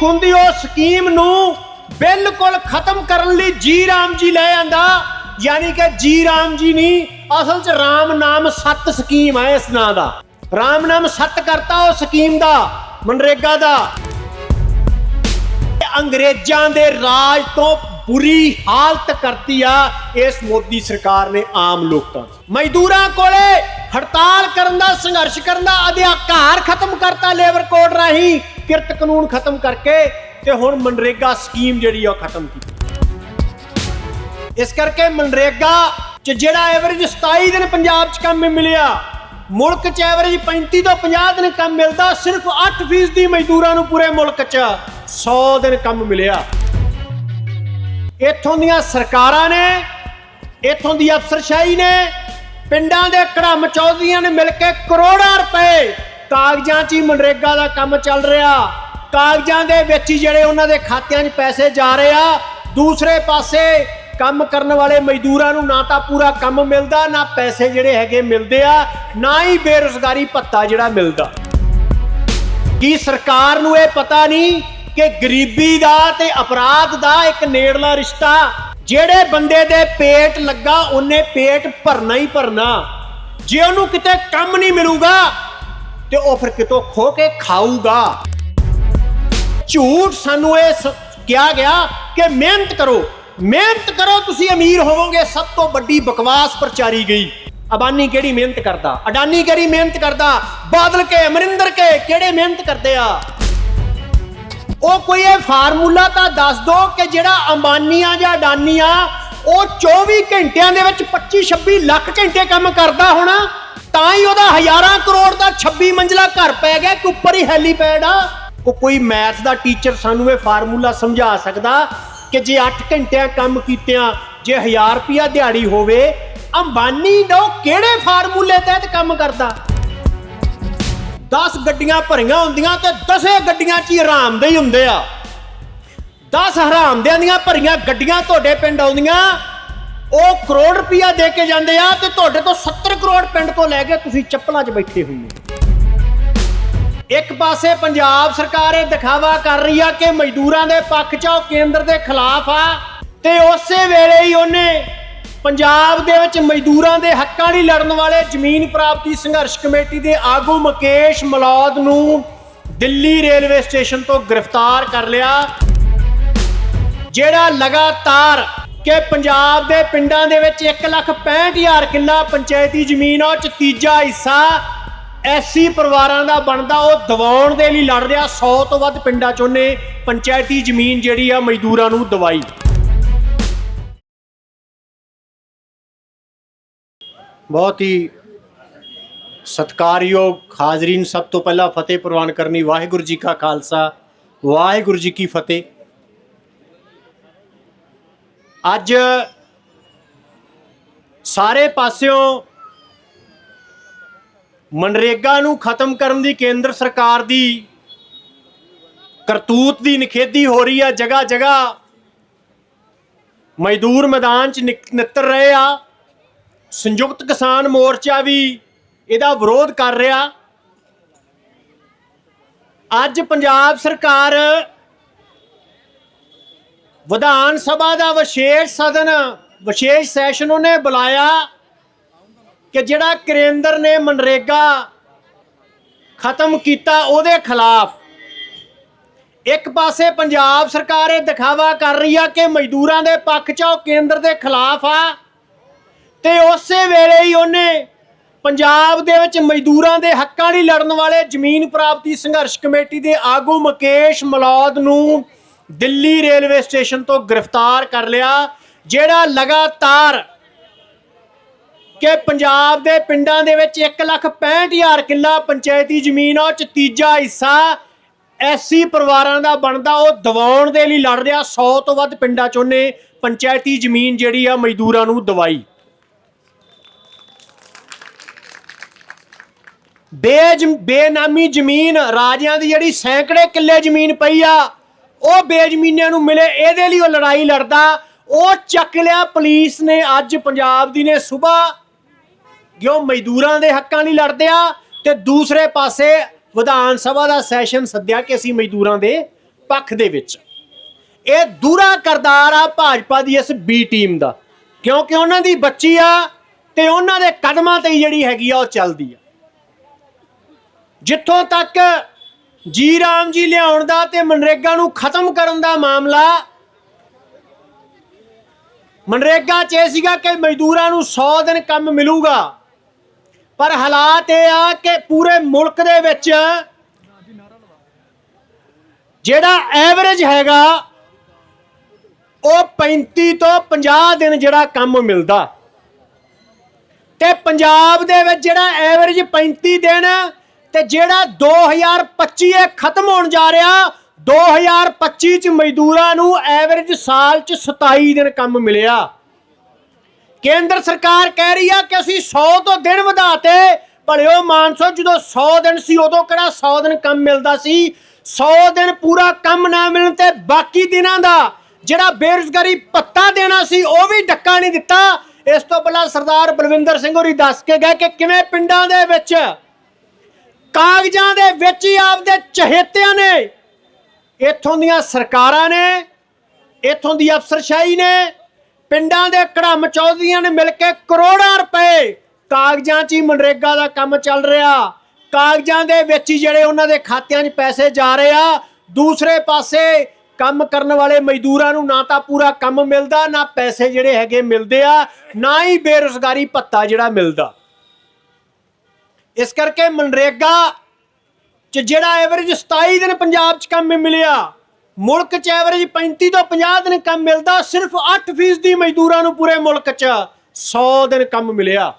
ਖੁੰਦੀ ਉਹ ਸਕੀਮ ਨੂੰ ਬਿਲਕੁਲ ਖਤਮ ਕਰਨ ਲਈ ਜੀ ਰਾਮ ਜੀ ਲੈ ਆਂਦਾ। ਯਾਨੀ ਕਿ ਜੀ ਰਾਮ ਜੀ ਨਹੀਂ ਅਸਲ 'ਚ ਰਾਮ ਨਾਮ ਸੱਤ ਸਕੀਮ ਹੈ ਇਸ ਨਾਂ ਦਾ। ਰਾਮ ਨਾਮ ਸੱਤ ਕਰਤਾ ਉਹ ਸਕੀਮ ਦਾ, ਮਨਰੇਗਾ ਦਾ। ਅੰਗਰੇਜ਼ਾਂ ਦੇ ਰਾਜ ਤੋਂ ਬੁਰੀ ਹਾਲਤ ਕਰਤੀ ਆ, ਇਸ ਮੋਦੀ ਸਰਕਾਰ ਨੇ ਆਮ ਲੋਕਾਂ ਦੀ। ਮਜ਼ਦੂਰਾਂ ਕੋਲੇ ਹੜਤਾਲ ਕਰਨ ਦਾ, ਸੰਘਰਸ਼ ਕਰਨ ਦਾ ਅਧਿਕਾਰ ਖਤਮ ਕਰਤਾ ਲੇਬਰ ਕੋਡ ਰਾਹੀਂ, ਕਿਰਤ ਕਾਨੂੰਨ ਖਤਮ ਕਰਕੇ ਤੇ ਹੁਣ ਮਨਰੇਗਾ ਸਕੀਮ ਜਿਹੜੀ ਆ ਖਤਮ ਕੀਤੀ। ਇਸ ਕਰਕੇ ਮਨਰੇਗਾ ਚ ਜਿਹੜਾ ਐਵਰੇਜ 27 ਦਿਨ ਪੰਜਾਬ 'ਚ ਕੰਮ ਮਿਲਿਆ, ਮੁਲਕ 'ਚ ਐਵਰੇਜ 35 ਤੋਂ 50 ਦਿਨ ਕੰਮ ਮਿਲਦਾ, ਸਿਰਫ 8% ਦੀ ਮਜ਼ਦੂਰਾਂ ਨੂੰ ਪੂਰੇ ਮੁਲਕ 'ਚ 100 ਦਿਨ ਕੰਮ ਮਿਲਿਆ। ਇੱਥੋਂ ਦੀਆਂ ਸਰਕਾਰਾਂ ਨੇ, ਇੱਥੋਂ ਦੀ ਅਫਸਰਸ਼ਾਹੀ ਨੇ, ਪਿੰਡਾਂ ਦੇ ਕੜਮ ਚੌਧਰੀਆਂ ਨੇ ਮਿਲ ਕੇ ਕਰੋੜਾਂ ਰੁਪਏ ਕਾਗਜ਼ਾਂ 'ਚ ਹੀ ਮਨਰੇਗਾ ਦਾ ਕੰਮ ਚੱਲ ਰਿਹਾ। ਕਾਗਜ਼ਾਂ ਦੇ ਵਿੱਚ ਹੀ ਜਿਹੜੇ ਉਹਨਾਂ ਦੇ ਖਾਤਿਆਂ 'ਚ ਪੈਸੇ ਜਾ ਰਹੇ ਆ, ਦੂਸਰੇ ਪਾਸੇ ਕੰਮ ਕਰਨ ਵਾਲੇ ਮਜ਼ਦੂਰਾਂ ਨੂੰ ਨਾ ਤਾਂ ਪੂਰਾ ਕੰਮ ਮਿਲਦਾ, ਨਾ ਪੈਸੇ ਜਿਹੜੇ ਹੈਗੇ ਮਿਲਦੇ ਆ, ਨਾ ਹੀ ਬੇਰੁਜ਼ਗਾਰੀ ਭੱਤਾ ਜਿਹੜਾ ਮਿਲਦਾ। ਕੀ ਸਰਕਾਰ ਨੂੰ ਇਹ ਪਤਾ ਨਹੀਂ ਕਿ ਗਰੀਬੀ ਦਾ ਤੇ ਅਪਰਾਧ ਦਾ ਇੱਕ ਨੇੜਲਾ ਰਿਸ਼ਤਾ, ਜਿਹੜੇ ਬੰਦੇ ਦੇ ਪੇਟ ਲੱਗਾ, ਉਹਨੇ ਪੇਟ ਭਰਨਾ ਹੀ ਭਰਨਾ। ਜੇ ਉਹਨੂੰ ਕਿਤੇ ਕੰਮ ਨਹੀਂ ਮਿਲੂਗਾ, ਤੇ ਉਹ ਫਿਰ ਕਿਤੋਂ ਖੋ ਕੇ ਖਾਊਗਾ। ਝੂਠ ਸਾਨੂੰ ਇਹ ਸ- ਕਿਹਾ ਗਿਆ ਕਿ ਮਿਹਨਤ ਕਰੋ। ਮਿਹਨਤ ਕਰੋ, ਤੁਸੀਂ ਅਮੀਰ ਹੋਵੋਗੇ, ਸਭ ਤੋਂ ਵੱਡੀ ਬਕਵਾਸ ਪ੍ਰਚਾਰੀ ਗਈ। ਅਬਾਨੀ ਕਿਹੜੀ ਮਿਹਨਤ ਕਰਦਾ? ਅਡਾਨੀ ਕਿਹੜੀ ਮਿਹਨਤ ਕਰਦਾ? ਬਾਦਲ ਕੇ, ਅਮਰਿੰਦਰ ਕੇ, ਕਿਹੜੇ ਮਿਹਨਤ ਕਰਦੇ ਆ? ਉਹ ਕੋਈ ਇਹ ਫਾਰਮੂਲਾ ਤਾਂ ਦੱਸ ਦੋ ਕਿ ਜਿਹੜਾ ਅੰਬਾਨੀਆਂ ਜਾਂ ਅਡਾਨੀਆਂ ਉਹ 24 ਘੰਟਿਆਂ ਦੇ ਵਿੱਚ 25 26 ਲੱਖ ਘੰਟੇ ਕੰਮ ਕਰਦਾ ਹੋਣਾ, ਤਾਂ ਹੀ ਉਹਦਾ ਹਜ਼ਾਰਾਂ ਕਰੋੜ ਦਾ 26 ਮੰਜ਼ਲਾ ਘਰ ਪੈ ਗਿਆ ਕਿ ਉੱਪਰ ਹੀ ਹੈਲੀਪੈਡ ਆ। ਉਹ ਕੋਈ ਮੈਥ ਦਾ ਟੀਚਰ ਸਾਨੂੰ ਇਹ ਫਾਰਮੂਲਾ ਸਮਝਾ ਸਕਦਾ ਕਿ ਜੇ 8 ਘੰਟਿਆਂ ਕੰਮ ਕੀਤਿਆਂ, ਜੇ 1000 ਰੁਪਿਆ ਦਿਹਾੜੀ ਹੋਵੇ, ਅੰਬਾਨੀ ਦਾ ਕਿਹੜੇ ਫਾਰਮੂਲੇ ਤਹਿਤ ਕੰਮ ਕਰਦਾ? 10 ਗੱਡੀਆਂ ਭਰੀਆਂ ਹੁੰਦੀਆਂ ਤੇ 10 ਗੱਡੀਆਂ 'ਚ ਹੀ ਆਰਾਮਦੇ ਹੁੰਦੇ ਆ। 10 ਹਰਾਮਦਿਆਂ ਦੀਆਂ ਭਰੀਆਂ ਗੱਡੀਆਂ ਤੁਹਾਡੇ ਪਿੰਡ ਆਉਂਦੀਆਂ, ਉਹ ਕਰੋੜ ਰੁਪਇਆ ਦੇ ਕੇ ਜਾਂਦੇ ਆ ਤੇ ਤੁਹਾਡੇ ਤੋਂ 70 ਕਰੋੜ ਪਿੰਡ ਤੋਂ ਲੈ ਕੇ ਤੁਸੀਂ ਚੱਪਲਾਂ 'ਚ ਬੈਠੇ ਹੋਏ ਇੱਕ ਪਾਸੇ ਪੰਜਾਬ ਸਰਕਾਰ ਇਹ ਦਿਖਾਵਾ ਕਰ ਰਹੀ ਆ ਕਿ ਮਜ਼ਦੂਰਾਂ ਦੇ ਪੱਖ 'ਚ ਉਹ ਕੇਂਦਰ ਦੇ ਖਿਲਾਫ ਆ ਤੇ ਉਸੇ ਵੇਲੇ ਹੀ ਉਹਨੇ ਪੰਜਾਬ ਦੇ ਵਿੱਚ ਮਜ਼ਦੂਰਾਂ ਦੇ ਹੱਕਾਂ ਲਈ ਲੜਨ ਵਾਲੇ ਜ਼ਮੀਨ ਪ੍ਰਾਪਤੀ ਸੰਘਰਸ਼ ਕਮੇਟੀ ਦੇ ਆਗੂ ਮੁਕੇਸ਼ ਮਲੌਦ ਨੂੰ ਦਿੱਲੀ ਰੇਲਵੇ ਸਟੇਸ਼ਨ ਤੋਂ ਗ੍ਰਿਫਤਾਰ ਕਰ ਲਿਆ। ਜਿਹੜਾ ਲਗਾਤਾਰ ਕਿ ਪੰਜਾਬ ਦੇ ਪਿੰਡਾਂ ਦੇ ਵਿੱਚ 165000 ਕਿੱਲਾ ਪੰਚਾਇਤੀ ਜ਼ਮੀਨ ਆ, ਉਹ ਚ ਤੀਜਾ ਹਿੱਸਾ ਐਸੀ ਪਰਿਵਾਰਾਂ ਦਾ ਬਣਦਾ, ਉਹ ਦਿਵਾਉਣ ਦੇ ਲਈ ਲੜ ਰਿਹਾ। 100 ਤੋਂ ਵੱਧ ਪਿੰਡਾਂ ਚ ਉਹਨੇ ਪੰਚਾਇਤੀ ਜ਼ਮੀਨ ਜਿਹੜੀ ਆ ਮਜ਼ਦੂਰਾਂ ਨੂੰ ਦਵਾਈ। ਬਹੁਤ ਹੀ ਸਤਿਕਾਰਯੋਗ ਹਾਜ਼ਰੀਨ ਸਭ ਤੋਂ ਪਹਿਲਾਂ ਫਤਿਹ ਪ੍ਰਵਾਨ ਕਰਨੀ, ਵਾਹਿਗੁਰੂ ਜੀ ਕਾ ਖਾਲਸਾ, ਵਾਹਿਗੁਰੂ ਜੀ ਕੀ ਫਤਿਹ। ਅੱਜ ਸਾਰੇ ਪਾਸਿਓਂ ਮਨਰੇਗਾ ਨੂੰ ਖਤਮ ਕਰਨ ਦੀ ਕੇਂਦਰ ਸਰਕਾਰ ਦੀ ਕਰਤੂਤ ਦੀ ਨਿਖੇਧੀ ਹੋ ਰਹੀ ਆ ਜਗ੍ਹਾ ਜਗ੍ਹਾ ਮਜ਼ਦੂਰ ਮੈਦਾਨ 'ਚ ਨਿਕ- ਨਿੱਤਰ ਰਹੇ ਆ। ਸੰਯੁਕਤ ਕਿਸਾਨ ਮੋਰਚਾ ਵੀ ਇਹਦਾ ਵਿਰੋਧ ਕਰ ਰਿਹਾ। ਅੱਜ ਪੰਜਾਬ ਸਰਕਾਰ ਵਿਧਾਨ ਸਭਾ ਦਾ ਵਿਸ਼ੇਸ਼ ਸਦਨ, ਵਿਸ਼ੇਸ਼ ਸੈਸ਼ਨ ਉਹਨੇ ਬੁਲਾਇਆ ਕਿ ਜਿਹੜਾ ਕੇਂਦਰ ਨੇ ਮਨਰੇਗਾ ਖਤਮ ਕੀਤਾ ਉਹਦੇ ਖਿਲਾਫ ਇੱਕ ਪਾਸੇ ਪੰਜਾਬ ਸਰਕਾਰ ਇਹ ਦਿਖਾਵਾ ਕਰ ਰਹੀ ਆ ਕਿ ਮਜ਼ਦੂਰਾਂ ਦੇ ਪੱਖ 'ਚ ਉਹ ਕੇਂਦਰ ਦੇ ਖਿਲਾਫ ਆ। ਤੇ ਉਸੇ ਵੇਲੇ ਹੀ ਉਹਨੇ ਪੰਜਾਬ ਦੇ ਵਿੱਚ ਮਜ਼ਦੂਰਾਂ ਦੇ ਹੱਕਾਂ ਲਈ ਲੜਨ ਵਾਲੇ ਜ਼ਮੀਨ ਪ੍ਰਾਪਤੀ ਸੰਘਰਸ਼ ਕਮੇਟੀ ਦੇ ਆਗੂ ਮੁਕੇਸ਼ ਮਲੌਦ ਨੂੰ ਦਿੱਲੀ ਰੇਲਵੇ ਸਟੇਸ਼ਨ ਤੋਂ ਗ੍ਰਿਫਤਾਰ ਕਰ ਲਿਆ, ਜਿਹੜਾ ਲਗਾਤਾਰ ਕਿ ਪੰਜਾਬ ਦੇ ਪਿੰਡਾਂ ਦੇ ਵਿੱਚ 165000 ਕਿੱਲਾ ਪੰਚਾਇਤੀ ਜ਼ਮੀਨ ਆ, ਉਹ ਚ ਤੀਜਾ ਹਿੱਸਾ ਐਸੀ ਪਰਿਵਾਰਾਂ ਦਾ ਬਣਦਾ, ਉਹ ਦਿਵਾਉਣ ਦੇ ਲਈ ਲੜ ਰਿਹਾ 100 ਤੋਂ ਵੱਧ ਪਿੰਡਾਂ ਚ ਉਹਨੇ ਪੰਚਾਇਤੀ ਜ਼ਮੀਨ ਜਿਹੜੀ ਆ ਮਜ਼ਦੂਰਾਂ ਨੂੰ ਦਵਾਈ। ਬੇਜ, ਬੇਨਾਮੀ ਜ਼ਮੀਨ ਰਾਜਿਆਂ ਦੀ ਜਿਹੜੀ ਸੈਂਕੜੇ ਕਿੱਲੇ ਜ਼ਮੀਨ ਪਈ ਆ, ਉਹ ਬੇਜ਼ਮੀਨਿਆਂ ਨੂੰ ਮਿਲੇ, ਇਹਦੇ ਲਈ ਉਹ ਲੜਾਈ ਲੜਦਾ, ਉਹ ਚੱਕ ਲਿਆ ਪੁਲਿਸ ਨੇ, ਅੱਜ ਪੰਜਾਬ ਦੀ ਨੇ ਸਵੇਰ ਕਿਉਂ ਮਜ਼ਦੂਰਾਂ ਦੇ ਹੱਕਾਂ ਲਈ ਲੜਦੇ ਆ, ਤੇ ਦੂਸਰੇ ਪਾਸੇ ਵਿਧਾਨ ਸਭਾ ਦਾ ਸੈਸ਼ਨ ਸੱਦਿਆ ਕਿ ਅਸੀਂ ਮਜ਼ਦੂਰਾਂ ਦੇ ਪੱਖ ਦੇ ਵਿੱਚ। ਇਹ ਦੂਰਾ ਕਰਦਾਰ ਆ ਭਾਜਪਾ ਦੀ ਇਸ ਬੀ ਟੀਮ ਦਾ। ਕਿਉਂਕਿ ਉਹਨਾਂ ਦੀ ਬੱਚੀ ਆ, ਤੇ ਉਹਨਾਂ ਦੇ ਕਦਮਾਂ ਤੇ ਹੀ ਜਿਹੜੀ ਹੈਗੀ ਆ, ਉਹ ਚੱਲਦੀ ਆ। ਜਿੱਥੋਂ ਤੱਕ ਜੀ ਰਾਮ ਜੀ ਲਿਆਉਣ ਦਾ ਤੇ ਮਨਰੇਗਾ ਨੂੰ ਖਤਮ ਕਰਨ ਦਾ ਮਾਮਲਾ, ਮਨਰੇਗਾ 'ਚ ਇਹ ਸੀਗਾ ਕਿ ਮਜ਼ਦੂਰਾਂ ਨੂੰ 100 ਦਿਨ ਕੰਮ ਮਿਲੂਗਾ। ਪਰ ਹਾਲਾਤ ਇਹ ਆ ਕਿ ਪੂਰੇ ਮੁਲਕ ਦੇ ਵਿੱਚ ਜਿਹੜਾ ਐਵਰੇਜ ਹੈਗਾ, ਉਹ 35 ਤੋਂ 50 ਦਿਨ ਜਿਹੜਾ ਕੰਮ ਮਿਲਦਾ। ਤੇ ਪੰਜਾਬ ਦੇ ਵਿੱਚ ਜਿਹੜਾ ਐਵਰੇਜ 35 ਦਿਨ ਤੇ ਜਿਹੜਾ 2025 ਇਹ ਖਤਮ ਹੋਣ ਜਾ ਰਿਹਾ 2025 ਚ ਮਜ਼ਦੂਰਾਂ ਨੂੰ ਐਵਰੇਜ ਸਾਲ ਚ 27 ਦਿਨ ਕੰਮ ਮਿਲਿਆ। ਕੇਂਦਰ ਸਰਕਾਰ ਕਹਿ ਰਹੀ ਆ ਕਿ ਅਸੀਂ 100 ਤੋਂ ਦਿਨ ਵਧਾਤੇ ਭਲਿਓ ਮਾਨਸੋ ਜਦੋਂ 100 ਦਿਨ ਸੀ, ਉਦੋਂ ਕਿਹੜਾ 100 ਦਿਨ ਕੰਮ ਮਿਲਦਾ ਸੀ? 100 ਦਿਨ ਪੂਰਾ ਕੰਮ ਨਾ ਮਿਲਣ ਤੇ ਬਾਕੀ ਦਿਨਾਂ ਦਾ ਜਿਹੜਾ ਬੇਰੁਜ਼ਗਾਰੀ ਪੱਤਾ ਦੇਣਾ ਸੀ, ਉਹ ਵੀ ਡੱਕਾ ਨਹੀਂ ਦਿੱਤਾ। ਇਸ ਤੋਂ ਪਹਿਲਾਂ ਸਰਦਾਰ ਬਲਵਿੰਦਰ ਸਿੰਘ ਹੋਰੀ ਦੱਸ ਕੇ ਗਏ ਕਿ ਕਿਵੇਂ ਪਿੰਡਾਂ ਦੇ ਵਿੱਚ ਕਾਗਜ਼ਾਂ ਦੇ ਵਿੱਚ ਹੀ ਆਪਦੇ ਚਹੇਤਿਆਂ ਨੇ, ਇੱਥੋਂ ਦੀਆਂ ਸਰਕਾਰਾਂ ਨੇ, ਇੱਥੋਂ ਦੀ ਅਫਸਰਸ਼ਾਹੀ ਨੇ, ਪਿੰਡਾਂ ਦੇ ਕੜਮ ਚੌਧਰੀਆਂ ਨੇ ਮਿਲ ਕੇ ਕਰੋੜਾਂ ਰੁਪਏ ਕਾਗਜ਼ਾਂ 'ਚ ਹੀ ਮਨਰੇਗਾ ਦਾ ਕੰਮ ਚੱਲ ਰਿਹਾ। ਕਾਗਜ਼ਾਂ ਦੇ ਵਿੱਚ ਹੀ ਜਿਹੜੇ ਉਹਨਾਂ ਦੇ ਖਾਤਿਆਂ 'ਚ ਪੈਸੇ ਜਾ ਰਹੇ ਆ, ਦੂਸਰੇ ਪਾਸੇ ਕੰਮ ਕਰਨ ਵਾਲੇ ਮਜ਼ਦੂਰਾਂ ਨੂੰ ਨਾ ਤਾਂ ਪੂਰਾ ਕੰਮ ਮਿਲਦਾ, ਨਾ ਪੈਸੇ ਜਿਹੜੇ ਹੈਗੇ ਮਿਲਦੇ ਆ, ਨਾ ਹੀ ਬੇਰੁਜ਼ਗਾਰੀ ਭੱਤਾ ਜਿਹੜਾ ਮਿਲਦਾ। ਇਸ ਕਰਕੇ ਮਨਰੇਗਾ ਚ ਜਿਹੜਾ ਐਵਰੇਜ 27 ਦਿਨ ਪੰਜਾਬ ਚ ਕੰਮ ਮਿਲਿਆ, ਮੁਲਕ ਚ ਐਵਰੇਜ 35 ਤੋਂ 50 ਦਿਨ ਕੰਮ ਮਿਲਦਾ, ਸਿਰਫ 8% ਦੀ ਮਜ਼ਦੂਰਾਂ ਨੂੰ ਪੂਰੇ ਮੁਲਕ ਚ 100 ਦਿਨ ਕੰਮ ਮਿਲਿਆ।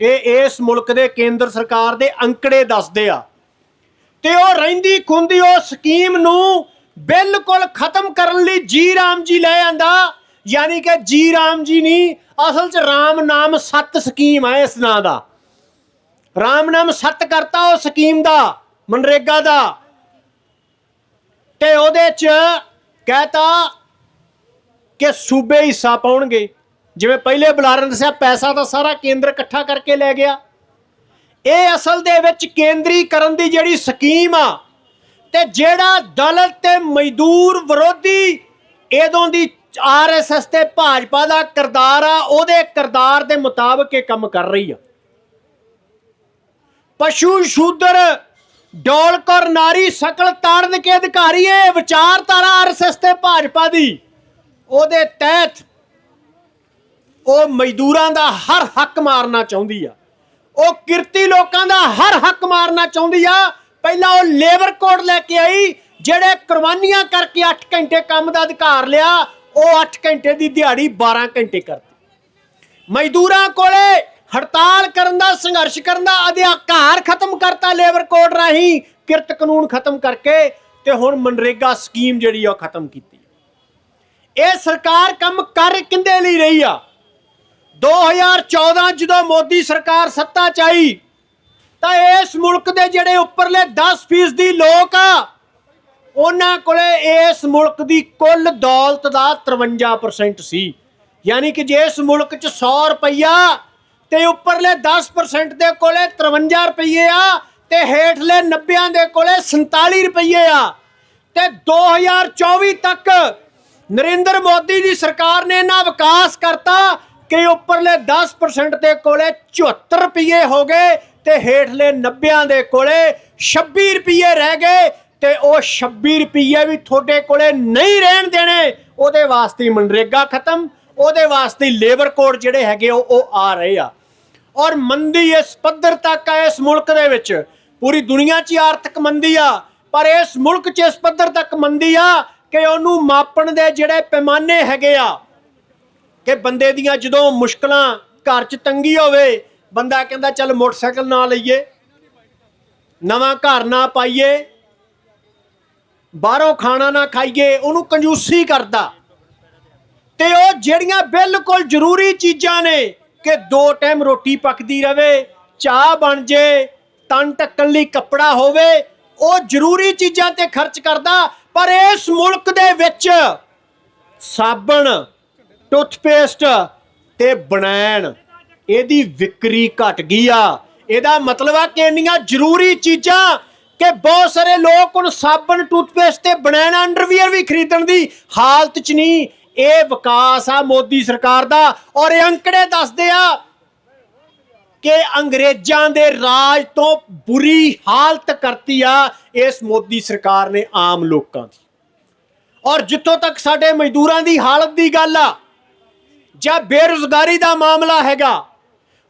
ਇਹ ਇਸ ਮੁਲਕ ਦੇ ਕੇਂਦਰ ਸਰਕਾਰ ਦੇ ਅੰਕੜੇ ਦੱਸਦੇ ਆ। ਤੇ ਉਹ ਰਹਿੰਦੀ ਖੁੰਦੀ ਉਹ ਸਕੀਮ ਨੂੰ ਬਿਲਕੁਲ ਖਤਮ ਕਰਨ ਲਈ ਜੀ ਰਾਮ ਜੀ ਲੈ ਆਂਦਾ, ਯਾਨੀ ਕਿ ਜੀ ਰਾਮ ਜੀ ਨਹੀਂ, ਅਸਲ ਚ ਰਾਮ ਨਾਮ ਸੱਤ ਸਕੀਮ ਹੈ ਇਸ ਨਾਂ ਦਾ। ਰਾਮ ਨਾਮ ਸੱਤ ਕਰਤਾ ਉਹ ਸਕੀਮ ਦਾ, ਮਨਰੇਗਾ ਦਾ। ਤੇ ਉਹਦੇ ਚ ਕਹਤਾ ਕਿ ਸੂਬੇ ਹਿੱਸਾ ਪਾਉਣਗੇ। ਜਿਵੇਂ ਪਹਿਲੇ ਬੁਲਾਰਨ ਦੱਸਿਆ, ਪੈਸਾ ਤਾਂ ਸਾਰਾ ਕੇਂਦਰ ਇਕੱਠਾ ਕਰਕੇ ਲੈ ਗਿਆ। ਇਹ ਅਸਲ ਦੇ ਵਿੱਚ ਕੇਂਦਰੀਕਰਨ ਦੀ ਜਿਹੜੀ ਸਕੀਮ ਆ, ਤੇ ਜਿਹੜਾ ਦਲਤ ਤੇ ਮਜ਼ਦੂਰ ਵਿਰੋਧੀ ਇਦੋਂ ਦੀ ਆਰਐਸਐਸ ਤੇ ਭਾਜਪਾ ਦਾ ਕਿਰਦਾਰ ਆ, ਉਹਦੇ ਕਿਰਦਾਰ ਦੇ ਮੁਤਾਬਕ ਇਹ ਕੰਮ ਕਰ ਰਹੀ ਆ। ਪਸ਼ੂ ਸ਼ੂਦਰ ਡੋਲਕਰ ਨਾਰੀ ਸਕਲ ਤਾੜਨ ਕੇ ਅਧਿਕਾਰੀ ਇਹ ਵਿਚਾਰਧਾਰਾ ਆਰਐਸਐਸ ਤੇ ਭਾਜਪਾ ਦੀ। ਉਹਦੇ ਤਹਿਤ ਉਹ ਮਜ਼ਦੂਰਾਂ ਦਾ ਹਰ ਹੱਕ ਮਾਰਨਾ ਚਾਹੁੰਦੀ ਆ। ਉਹ ਕਿਰਤੀ ਲੋਕਾਂ ਦਾ ਹਰ ਹੱਕ ਮਾਰਨਾ ਚਾਹੁੰਦੀ ਆ। ਪਹਿਲਾਂ ਉਹ ਲੇਬਰ ਕੋਡ ਲੈ ਕੇ ਆਈ, ਜਿਹੜੇ ਕੁਰਬਾਨੀਆਂ ਕਰਕੇ 8 ਘੰਟੇ ਕੰਮ ਦਾ ਅਧਿਕਾਰ ਲਿਆ, ਉਹ 8 ਘੰਟੇ ਦੀ ਦਿਹਾੜੀ 12 ਘੰਟੇ ਕਰਤੀ। ਮਜ਼ਦੂਰਾਂ ਕੋਲੇ ਹੜਤਾਲ ਕਰਨ ਦਾ, ਸੰਘਰਸ਼ ਕਰਨ ਦਾ ਅਧਿਕਾਰ ਖਤਮ ਕਰਤਾ ਲੇਬਰ ਕੋਡ ਰਾਹੀਂ, ਕਿਰਤ ਕਾਨੂੰਨ ਖਤਮ ਕਰਕੇ ਤੇ ਹੁਣ ਮਨਰੇਗਾ ਸਕੀਮ ਜਿਹੜੀ ਆ ਖਤਮ ਕੀਤੀ। ਇਹ ਸਰਕਾਰ ਕੰਮ ਕਰ ਕਿੰਦੇ ਲਈ ਰਹੀ ਆ? 2014 ਜਦੋਂ ਮੋਦੀ ਸਰਕਾਰ ਸੱਤਾ 'ਚ ਆਈ, ਤਾਂ ਇਸ ਮੁਲਕ ਦੇ ਜਿਹੜੇ ਉੱਪਰਲੇ 10% ਦੀ ਲੋਕ ਆ, ਉਹਨਾਂ ਕੋਲੇ ਇਸ ਮੁਲਕ ਦੀ ਕੁੱਲ ਦੌਲਤ ਦਾ 53% ਸੀ। ਯਾਨੀ ਕਿ ਜੇ ਇਸ ਮੁਲਕ 'ਚ 100 ਰੁਪਈਆ ਤੇ ਉੱਪਰਲੇ 10% ਦੇ ਕੋਲੇ 53 ਰੁਪਈਏ ਆ ਤੇ ਹੇਠਲੇ 90 ਦੇ ਕੋਲੇ 47 ਰੁਪਈਏ ਆ। ਤੇ 2024 ਤੱਕ ਨਰਿੰਦਰ ਮੋਦੀ ਦੀ ਸਰਕਾਰ ਨੇ ਇਹਨਾਂ ਵਿਕਾਸ ਕਰਤਾ ਕਿ ਉੱਪਰਲੇ 10% ਦੇ ਕੋਲੇ 74 ਰੁਪਏ ਹੋ ਗਏ ਤੇ ਹੇਠਲੇ 90 ਦੇ ਕੋਲੇ 26 ਰੁਪਏ ਰਹਿ ਗਏ ਤੇ ਉਹ 26 ਰੁਪਏ ਵੀ ਤੁਹਾਡੇ ਕੋਲੇ ਨਹੀਂ ਰਹਿਣ ਦੇਣੇ। ਉਹਦੇ ਵਾਸਤੇ ਮਨਰੇਗਾ ਖਤਮ, ਉਹਦੇ ਵਾਸਤੇ ਲੇਬਰ ਕੋਡ ਜਿਹੜੇ ਹੈਗੇ ਉਹ ਉਹ ਆ ਰਹੇ ਆ। ਔਰ ਮੰਦੀ ਇਸ ਪੱਧਰ ਤੱਕ ਆ ਇਸ ਮੁਲਕ ਦੇ ਵਿੱਚ। ਪੂਰੀ ਦੁਨੀਆ 'ਚ ਹੀ ਆਰਥਿਕ ਮੰਦੀ ਆ, ਪਰ ਇਸ ਮੁਲਕ 'ਚ ਇਸ ਪੱਧਰ ਤੱਕ ਮੰਦੀ ਆ ਕਿ ਉਹਨੂੰ ਮਾਪਣ ਦੇ ਜਿਹੜੇ ਪੈਮਾਨੇ ਹੈਗੇ ਆ, ਕਿ ਬੰਦੇ ਦੀਆਂ ਜਦੋਂ ਮੁਸ਼ਕਲਾਂ ਘਰ 'ਚ ਤੰਗੀ ਹੋਵੇ, ਬੰਦਾ ਕਹਿੰਦਾ ਚੱਲ ਮੋਟਰਸਾਈਕਲ ਨਾ ਲਈਏ, ਨਵਾਂ ਘਰ ਨਾ ਪਾਈਏ, ਬਾਹਰੋਂ ਖਾਣਾ ਨਾ ਖਾਈਏ, ਉਹਨੂੰ ਕੰਜੂਸੀ ਕਰਦਾ। ਤੇ ਉਹ ਜਿਹੜੀਆਂ ਬਿਲਕੁਲ ਜ਼ਰੂਰੀ ਚੀਜ਼ਾਂ ਨੇ ਕਿ ਦੋ ਟਾਈਮ ਰੋਟੀ ਪੱਕਦੀ ਰਵੇ, ਚਾਹ ਬਣ ਜੇ, ਤਨ ਢੱਕਣ ਲਈ ਕੱਪੜਾ ਹੋਵੇ, ਉਹ ਜ਼ਰੂਰੀ ਚੀਜ਼ਾਂ ਤੇ ਖਰਚ ਕਰਦਾ, ਪਰ ਇਸ ਮੁਲਕ ਦੇ ਵਿੱਚ ਸਾਬਣ, ਟੁੱਥਪੇਸਟ ਤੇ ਬਣੈਣ, ਇਹਦੀ ਵਿਕਰੀ ਘਟ ਗਈ ਆ। ਇਹਦਾ ਮਤਲਬ ਆ ਕਿ ਇੰਨੀਆਂ ਜ਼ਰੂਰੀ ਚੀਜ਼ਾਂ ਕਿ ਬਹੁਤ ਸਾਰੇ ਲੋਕ ਹੁਣ ਸਾਬਣ, ਟੂਥਪੇਸਟ ਤੇ ਬਣੈਣ, ਅੰਡਰਵੀਅਰ ਵੀ ਖਰੀਦਣ ਦੀ ਹਾਲਤ 'ਚ ਨਹੀਂ। ਇਹ ਵਿਕਾਸ ਆ ਮੋਦੀ ਸਰਕਾਰ ਦਾ ਔਰ ਇਹ ਅੰਕੜੇ ਦੱਸਦੇ ਆ ਕਿ ਅੰਗਰੇਜ਼ਾਂ ਦੇ ਰਾਜ ਤੋਂ ਬੁਰੀ ਹਾਲਤ ਕਰਤੀ ਆ ਇਸ ਮੋਦੀ ਸਰਕਾਰ ਨੇ ਆਮ ਲੋਕਾਂ ਦੀ। ਔਰ ਜਿੱਥੋਂ ਤੱਕ ਸਾਡੇ ਮਜ਼ਦੂਰਾਂ ਦੀ ਹਾਲਤ ਦੀ ਗੱਲ ਆ, ਜਾਂ ਬੇਰੁਜ਼ਗਾਰੀ ਦਾ ਮਾਮਲਾ ਹੈਗਾ,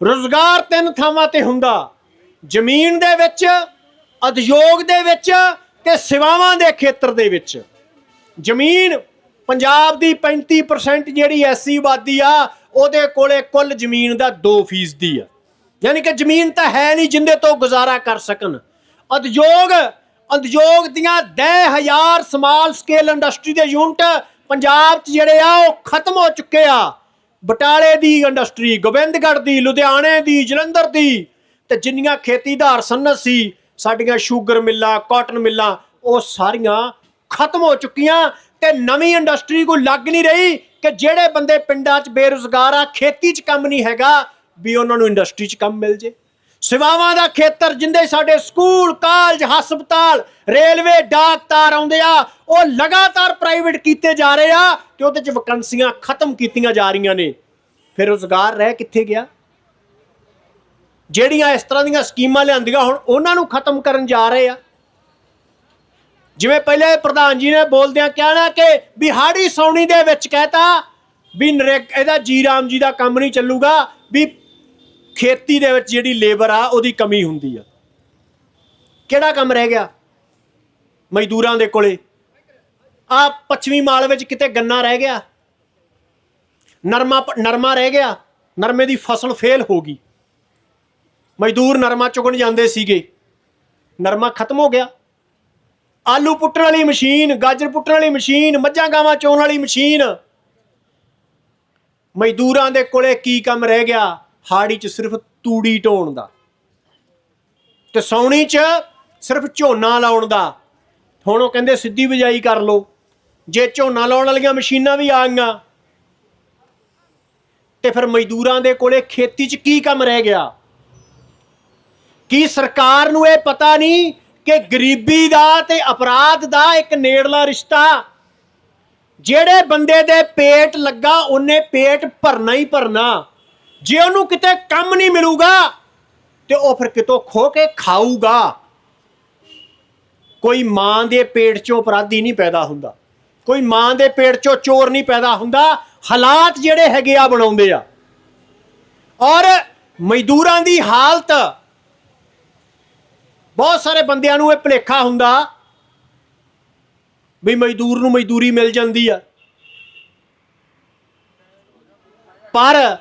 ਰੁਜ਼ਗਾਰ ਤਿੰਨ ਥਾਵਾਂ ਤੇ ਹੁੰਦਾ, ਜ਼ਮੀਨ ਦੇ ਵਿੱਚ, ਉਦਯੋਗ ਦੇ ਵਿੱਚ ਤੇ ਸੇਵਾਵਾਂ ਦੇ ਖੇਤਰ ਦੇ ਵਿੱਚ। ਜ਼ਮੀਨ ਪੰਜਾਬ ਦੀ 35% ਜਿਹੜੀ ਐਸੀ ਆਬਾਦੀ ਆ, ਉਹਦੇ ਕੋਲੇ ਕੁੱਲ ਜ਼ਮੀਨ ਦਾ 2% ਆ। ਯਾਨੀ ਕਿ ਜ਼ਮੀਨ ਤਾਂ ਹੈ ਨਹੀਂ ਜਿੰਦੇ ਤੋਂ ਗੁਜ਼ਾਰਾ ਕਰ ਸਕਣ। ਉਦਯੋਗ ਉਦਯੋਗ ਦੀਆਂ 10000 ਸਮਾਲ ਸਕੇਲ ਇੰਡਸਟਰੀ ਦੇ ਯੂਨਿਟ ਪੰਜਾਬ 'ਚ ਜਿਹੜੇ ਆ, ਉਹ ਖਤਮ ਹੋ ਚੁੱਕੇ ਆ। ਬਟਾਲੇ ਦੀ ਇੰਡਸਟਰੀ ਗੋਬਿੰਦਗੜ੍ਹ ਦੀ, ਲੁਧਿਆਣੇ ਦੀ, ਜਲੰਧਰ ਦੀ ਤੇ ਜਿੰਨੀਆਂ ਖੇਤੀਦਾਰ ਸਨਅਤ ਸੀ, ਸਾਡੀਆਂ ਸ਼ੂਗਰ ਮਿੱਲਾਂ ਕਾਟਨ ਮਿੱਲਾਂ, ਉਹ ਸਾਰੀਆਂ ਖਤਮ ਹੋ ਚੁੱਕੀਆਂ। ਤੇ ਨਵੀਂ ਇੰਡਸਟਰੀ ਕੋਈ ਲੱਗ ਨਹੀਂ ਰਹੀ ਕਿ ਜਿਹੜੇ ਬੰਦੇ ਪਿੰਡਾਂ 'ਚ ਬੇਰੁਜ਼ਗਾਰ ਆ, ਖੇਤੀ 'ਚ ਕੰਮ ਨਹੀਂ ਹੈਗਾ, ਵੀ ਉਹਨਾਂ ਨੂੰ ਇੰਡਸਟਰੀ 'ਚ ਕੰਮ ਮਿਲ ਜੇ। ਸੇਵਾਵਾਂ ਦਾ ਖੇਤਰ ਜਿੰਦੇ ਸਾਡੇ ਸਕੂਲ, ਕਾਲਜ, ਹਸਪਤਾਲ, ਰੇਲਵੇ ਡਾਕ ਤਾਰ ਆਉਂਦੇ ਆ, ਉਹ ਲਗਾਤਾਰ ਪ੍ਰਾਈਵੇਟ ਕੀਤੇ ਜਾ ਰਹੇ ਆ ਤੇ ਉਹਦੇ 'ਚ ਵੈਕੰਸੀਆਂ ਖਤਮ ਕੀਤੀਆਂ ਜਾ ਰਹੀਆਂ ਨੇ। ਫਿਰ ਰੋਜ਼ਗਾਰ ਰਹਿ ਕਿੱਥੇ ਗਿਆ? ਜਿਹੜੀਆਂ ਇਸ ਤਰ੍ਹਾਂ ਦੀਆਂ ਸਕੀਮਾਂ ਲਿਆਂਦੀਆਂ ਹੁਣ, ਉਹਨਾਂ ਨੂੰ ਖਤਮ ਕਰਨ ਜਾ ਰਹੇ ਆ। ਜਿਵੇਂ ਪਹਿਲੇ ਪ੍ਰਧਾਨ ਜੀ ਨੇ ਬੋਲਦਿਆਂ ਕਹਿਣਾ ਕਿ ਬਿਹਾੜੀ ਹਾੜੀ ਸੌਣੀ ਦੇ ਵਿੱਚ ਕਹਤਾ ਵੀ ਨਰੇਕ ਇਹਦਾ ਜੀ ਰਾਮ ਜੀ ਦਾ ਕੰਮ ਨਹੀਂ ਚੱਲੂਗਾ, ਵੀ ਖੇਤੀ ਦੇ ਵਿੱਚ ਜਿਹੜੀ ਲੇਬਰ ਆ, ਉਹਦੀ ਕਮੀ ਹੁੰਦੀ ਆ। ਕਿਹੜਾ ਕੰਮ ਰਹਿ ਗਿਆ? ਮਜ਼ਦੂਰਾਂ ਦੇ ਕੋਲੇ। ਆ ਪੱਛਮੀ ਮਾਲ ਵਿੱਚ ਕਿਤੇ ਗੰਨਾ ਰਹਿ ਗਿਆ? ਨਰਮਾ ਨਰਮਾ ਰਹਿ ਗਿਆ? ਨਰਮੇ ਦੀ ਫਸਲ ਫੇਲ ਹੋ ਗਈ। ਮਜ਼ਦੂਰ ਨਰਮਾ ਚੁਗਣ ਜਾਂਦੇ ਸੀਗੇ। ਨਰਮਾ ਖਤਮ ਹੋ ਗਿਆ। ਆਲੂ ਪੁੱਟਣ ਵਾਲੀ ਮਸ਼ੀਨ, ਗਾਜਰ ਪੁੱਟਣ ਵਾਲੀ ਮਸ਼ੀਨ, ਮੱਝਾਂ ਗਾਵਾਂ ਚੋਣ ਵਾਲੀ ਮਸ਼ੀਨ। ਮਜ਼ਦੂਰਾਂ ਦੇ ਕੋਲੇ ਕੀ ਕੰਮ ਰਹਿ ਗਿਆ? ਹਾੜੀ 'ਚ ਸਿਰਫ ਤੂੜੀ ਢੋਣ ਦਾ ਤੇ ਸੌਣੀ 'ਚ ਸਿਰਫ ਝੋਨਾ ਲਾਉਣ ਦਾ। ਹੁਣ ਉਹ ਕਹਿੰਦੇ ਸਿੱਧੀ ਬਿਜਾਈ ਕਰ ਲਓ। ਜੇ ਝੋਨਾ ਲਾਉਣ ਵਾਲੀਆਂ ਮਸ਼ੀਨਾਂ ਵੀ ਆ ਗਈਆਂ, ਤੇ ਫਿਰ ਮਜ਼ਦੂਰਾਂ ਦੇ ਕੋਲੇ ਖੇਤੀ 'ਚ ਕੀ ਕੰਮ ਰਹਿ ਗਿਆ? ਕੀ ਸਰਕਾਰ ਨੂੰ ਇਹ ਪਤਾ ਨਹੀਂ ਕਿ ਗਰੀਬੀ ਦਾ ਤੇ ਅਪਰਾਧ ਦਾ ਇੱਕ ਨੇੜਲਾ ਰਿਸ਼ਤਾ। ਜਿਹੜੇ ਬੰਦੇ ਦੇ ਪੇਟ ਲੱਗਾ, ਉਹਨੇ ਪੇਟ ਭਰਨਾ ਹੀ ਭਰਨਾ। ਜੇ ਉਹਨੂੰ ਕਿਤੇ ਕੰਮ ਨਹੀਂ ਮਿਲੂਗਾ, ਤੇ ਉਹ ਫਿਰ ਕਿਤੋਂ ਖੋ ਕੇ ਖਾਊਗਾ। ਕੋਈ ਮਾਂ ਦੇ ਪੇਟ ਚੋਂ ਅਪਰਾਧੀ ਨਹੀਂ ਪੈਦਾ ਹੁੰਦਾ। ਕੋਈ ਮਾਂ ਦੇ ਪੇਟ ਚੋਂ ਚੋਰ ਨਹੀਂ ਪੈਦਾ ਹੁੰਦਾ। ਹਾਲਾਤ ਜਿਹੜੇ ਹੈਗੇ ਆ, ਬਣਾਉਂਦੇ ਆ। ਔਰ ਮਜ਼ਦੂਰਾਂ ਦੀ ਹਾਲਤ ਬਹੁਤ ਸਾਰੇ ਬੰਦਿਆਂ ਨੂੰ ਇਹ ਭੁਲੇਖਾ ਹੁੰਦਾ ਵੀ ਮਜ਼ਦੂਰ ਨੂੰ ਮਜ਼ਦੂਰੀ ਮਿਲ ਜਾਂਦੀ ਆ। ਪਰ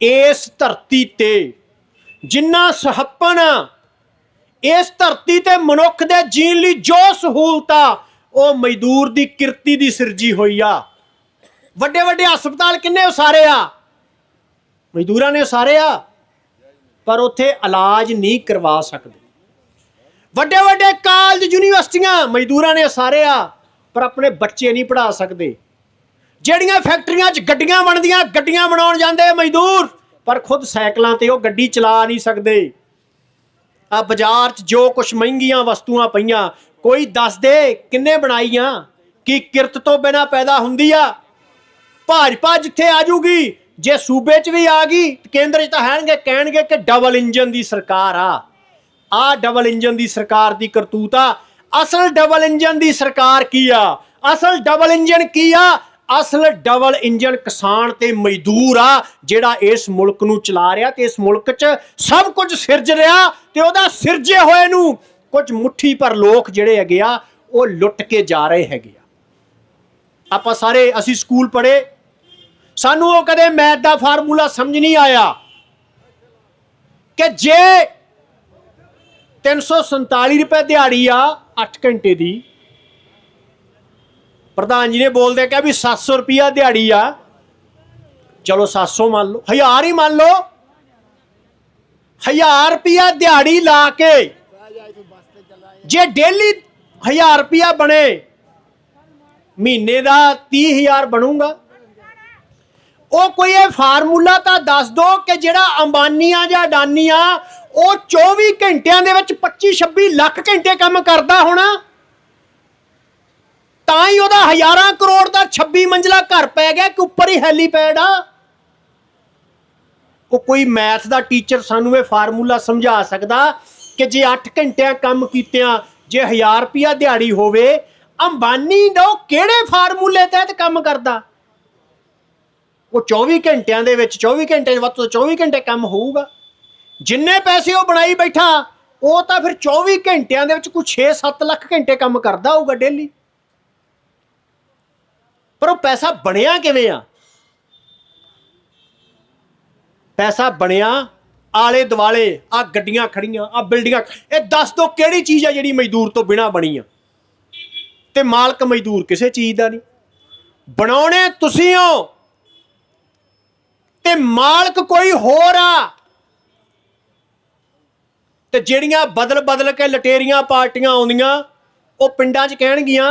ਇਸ ਧਰਤੀ ਤੇ ਜਿੰਨਾ ਸਹੱਪਣ ਇਸ ਧਰਤੀ ਤੇ ਮਨੁੱਖ ਦੇ ਜੀਣ ਲਈ ਜੋ ਸਹੂਲਤਾਂ ਉਹ ਮਜ਼ਦੂਰ ਦੀ ਕਿਰਤੀ ਦੀ ਸਿਰਜੀ ਹੋਈ ਆ। ਵੱਡੇ ਵੱਡੇ ਹਸਪਤਾਲ ਕਿੰਨੇ ਉਸਾਰੇ ਆ? ਮਜ਼ਦੂਰਾਂ ਨੇ ਉਸਾਰੇ ਆ, ਪਰ ਉੱਥੇ ਇਲਾਜ ਨਹੀਂ ਕਰਵਾ ਸਕਦੇ। ਵੱਡੇ ਵੱਡੇ ਕਾਲਜ ਯੂਨੀਵਰਸਿਟੀਆਂ ਮਜ਼ਦੂਰਾਂ ਨੇ ਸਾਰੇ ਆ, ਪਰ ਆਪਣੇ ਬੱਚੇ ਨਹੀਂ ਪੜ੍ਹਾ ਸਕਦੇ। ਜਿਹੜੀਆਂ ਫੈਕਟਰੀਆਂ 'ਚ ਗੱਡੀਆਂ ਬਣਦੀਆਂ, ਗੱਡੀਆਂ ਬਣਾਉਣ ਜਾਂਦੇ ਮਜ਼ਦੂਰ, ਪਰ ਖੁਦ ਸਾਈਕਲਾਂ ਤੇ ਉਹ ਗੱਡੀ ਚਲਾ ਨਹੀਂ ਸਕਦੇ। ਆ ਬਾਜ਼ਾਰ 'ਚ ਜੋ ਕੁਝ ਮਹਿੰਗੀਆਂ ਵਸਤੂਆਂ ਪਈਆਂ, ਕੋਈ ਦੱਸ ਦੇ ਕਿੰਨੇ ਬਣਾਈਆਂ, ਕੀ ਕਿਰਤ ਤੋਂ ਬਿਨਾ ਪੈਦਾ ਹੁੰਦੀ ਆ? ਭਾਜਪਾ ਜਿੱਥੇ ਆ ਜੂਗੀ ਜੇ ਸੂਬੇ 'ਚ ਵੀ ਆ ਗਈ, ਕੇਂਦਰ 'ਚ ਤਾਂ ਹੈਣਗੇ, ਕਹਿਣਗੇ ਕਿ ਡਬਲ ਇੰਜਨ ਦੀ ਸਰਕਾਰ ਆ। ਆ ਡਬਲ ਇੰਜਨ ਦੀ ਸਰਕਾਰ ਦੀ ਕਰਤੂਤ ਆ। ਅਸਲ ਡਬਲ ਇੰਜਨ ਦੀ ਸਰਕਾਰ ਕੀ ਆ? ਅਸਲ ਡਬਲ ਇੰਜਨ ਕੀ ਆ? ਅਸਲ ਡਬਲ ਇੰਜਨ ਕਿਸਾਨ ਤੇ ਮਜ਼ਦੂਰ ਆ, ਜਿਹੜਾ ਇਸ ਮੁਲਕ ਨੂੰ ਚਲਾ ਰਿਹਾ ਤੇ ਇਸ ਮੁਲਕ 'ਚ ਸਭ ਕੁਝ ਸਿਰਜ ਰਿਹਾ ਤੇ ਉਹਦਾ ਸਿਰਜੇ ਹੋਏ ਨੂੰ ਕੁਝ ਮੁੱਠੀ ਪਰ ਲੋਕ ਜਿਹੜੇ ਹੈਗੇ ਆ, ਉਹ ਲੁੱਟ ਕੇ ਜਾ ਰਹੇ ਹੈਗੇ ਆ। ਆਪਾਂ ਸਾਰੇ ਅਸੀਂ ਸਕੂਲ ਪੜ੍ਹੇ। ਸਾਨੂੰ ਉਹ ਕਦੇ ਮੈਥ ਦਾ ਫਾਰਮੂਲਾ ਸਮਝ ਨਹੀਂ ਆਇਆ ਕਿ ਜੇ 347 ਰੁਪਏ ਦਿਹਾੜੀ ਆ 8 ਘੰਟੇ ਦੀ। ਪ੍ਰਧਾਨ ਜੀ ਨੇ ਬੋਲਦੇ ਕਿਹਾ ਵੀ 700 ਰੁਪਿਆ ਦਿਹਾੜੀ ਆ। ਚਲੋ 700 ਮੰਨ ਲਓ। 1000 ਹੀ ਮੰਨ ਲਓ। 1000 ਰੁਪਿਆ ਦਿਹਾੜੀ ਲਾ ਕੇ ਜੇ ਡੇਲੀ 1000 ਰੁਪਿਆ ਬਣੇ, ਮਹੀਨੇ ਦਾ 30000 ਬਣੂਗਾ। ਉਹ ਕੋਈ ਇਹ ਫਾਰਮੂਲਾ ਤਾਂ ਦੱਸ ਦੋ ਕਿ ਜਿਹੜਾ ਅੰਬਾਨੀਆਂ ਜਾਂ ਅਡਾਨੀਆਂ ਉਹ 24 ਘੰਟਿਆਂ ਦੇ ਵਿੱਚ 25-26 ਲੱਖ ਘੰਟੇ ਕੰਮ ਕਰਦਾ ਹੋਣਾ, ਤਾਂ ਹੀ ਉਹਦਾ ਹਜ਼ਾਰਾਂ ਕਰੋੜ ਦਾ 26 ਮੰਜ਼ਲਾ ਘਰ ਪੈ ਗਿਆ ਕਿ ਉੱਪਰ ਹੀ ਹੈਲੀਪੈਡ ਆ। ਉਹ ਕੋਈ ਮੈਥ ਦਾ ਟੀਚਰ ਸਾਨੂੰ ਇਹ ਫਾਰਮੂਲਾ ਸਮਝਾ ਸਕਦਾ ਕਿ ਜੇ 8 ਘੰਟਿਆਂ ਕੰਮ ਕੀਤਿਆਂ, ਜੇ 1000 ਰੁਪਿਆ ਦਿਹਾੜੀ ਹੋਵੇ, ਅੰਬਾਨੀ ਦਾ ਕਿਹੜੇ ਫਾਰਮੂਲੇ ਤਹਿਤ ਕੰਮ ਕਰਦਾ? ਉਹ 24 ਘੰਟਿਆਂ ਦੇ ਵਿੱਚ 24 ਘੰਟੇ ਵੱਧ ਤੋਂ 24 ਘੰਟੇ ਕੰਮ ਹੋਊਗਾ। ਜਿੰਨੇ ਪੈਸੇ ਉਹ ਬਣਾਈ ਬੈਠਾ, ਉਹ ਤਾਂ ਫਿਰ 24 ਘੰਟਿਆਂ ਦੇ ਵਿੱਚ ਕੋਈ 6-7 ਲੱਖ ਘੰਟੇ ਕੰਮ ਕਰਦਾ ਹੋਊਗਾ ਡੇਲੀ ਪਰ ਉਹ ਪੈਸਾ ਬਣਿਆ ਕਿਵੇਂ ਆ? ਪੈਸਾ ਬਣਿਆ, ਆਲੇ ਦਿਵਾਲੇ ਆ ਗੱਡੀਆਂ ਖੜੀਆਂ ਆ ਬਿਲਡਿੰਗਾਂ ਇਹ ਦੱਸ ਦੋ ਕਿਹੜੀ ਚੀਜ਼ ਆ ਜਿਹੜੀ ਮਜ਼ਦੂਰ ਤੋਂ ਬਿਨਾ ਬਣੀ ਆ? ਤੇ ਮਾਲਕ ਮਜ਼ਦੂਰ ਕਿਸੇ ਚੀਜ਼ ਦਾ ਨਹੀਂ। ਬਣਾਉਣੇ ਤੁਸੀਂ ਹੋ, ਤੇ ਮਾਲਕ ਕੋਈ ਹੋਰ ਆ। ਤੇ ਜਿਹੜੀਆਂ ਬਦਲ ਬਦਲ ਕੇ ਲਟੇਰੀਆਂ ਪਾਰਟੀਆਂ ਆਉਂਦੀਆਂ, ਉਹ ਪਿੰਡਾਂ 'ਚ ਕਹਿਣਗੀਆਂ,